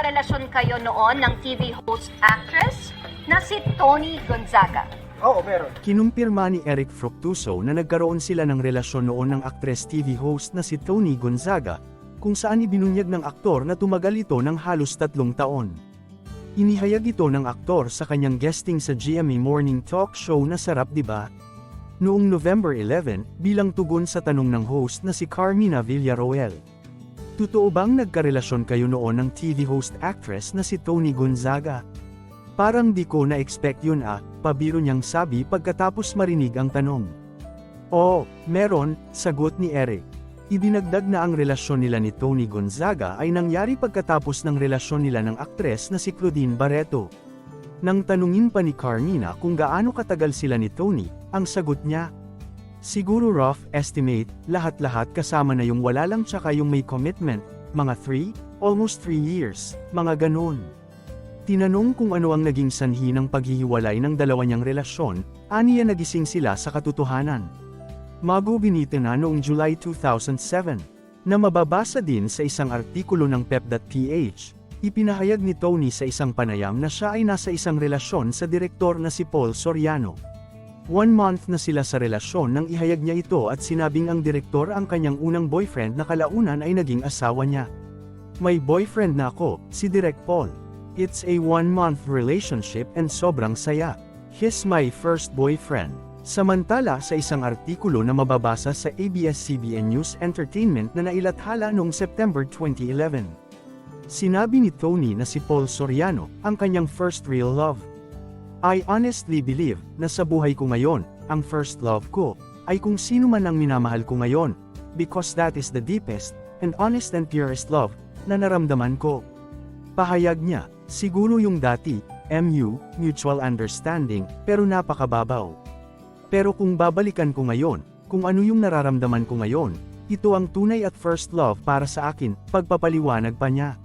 nagkarelasyon kayo noon ng TV host actress na si Tony Gonzaga. Oo, meron. Kinumpirma ni Eric Fructuso na nagkaroon sila ng relasyon noon ng actress TV host na si Tony Gonzaga, kung saan ibinunyag ng aktor na tumagal ito ng halos tatlong taon. Inihayag ito ng aktor sa kanyang guesting sa GMA Morning Talk Show na Sarap Diba? Noong November 11, bilang tugon sa tanong ng host na si Carmina Villaroel. Totoo bang nagkarelasyon kayo noon ng TV host actress na si Tony Gonzaga? Parang di ko na-expect yun ah, pabiro niyang sabi pagkatapos marinig ang tanong. Oo, meron, sagot ni Eric. Idinagdag na ang relasyon nila ni Tony Gonzaga ay nangyari pagkatapos ng relasyon nila ng aktres na si Claudine Barreto. Nang tanungin pa ni Carmina kung gaano katagal sila ni Tony, ang sagot niya, Siguro rough estimate, lahat-lahat kasama na yung wala lang tsaka yung may commitment, mga 3, almost 3 years, mga ganon. Tinanong kung ano ang naging sanhi ng paghihiwalay ng dalawa niyang relasyon, aniya nagising sila sa katotohanan. Maguginito na noong July 2007, na mababasa din sa isang artikulo ng pep.ph, ipinahayag ni Tony sa isang panayam na siya ay nasa isang relasyon sa direktor na si Paul Soriano. One month na sila sa relasyon nang ihayag niya ito at sinabing ang direktor ang kanyang unang boyfriend na kalaunan ay naging asawa niya. May boyfriend na ako, si Direk Paul. It's a one-month relationship and sobrang saya. He's my first boyfriend. Samantala sa isang artikulo na mababasa sa ABS-CBN News Entertainment na nailathala noong September 2011. Sinabi ni Tony na si Paul Soriano, ang kanyang first real love. I honestly believe na sa buhay ko ngayon, ang first love ko, ay kung sino man ang minamahal ko ngayon, because that is the deepest, and honest and purest love, na naramdaman ko. Pahayag niya, siguro yung dati, MU, mutual understanding, pero napakababaw. Pero kung babalikan ko ngayon, kung ano yung nararamdaman ko ngayon, ito ang tunay at first love para sa akin, pagpapaliwanag pa niya.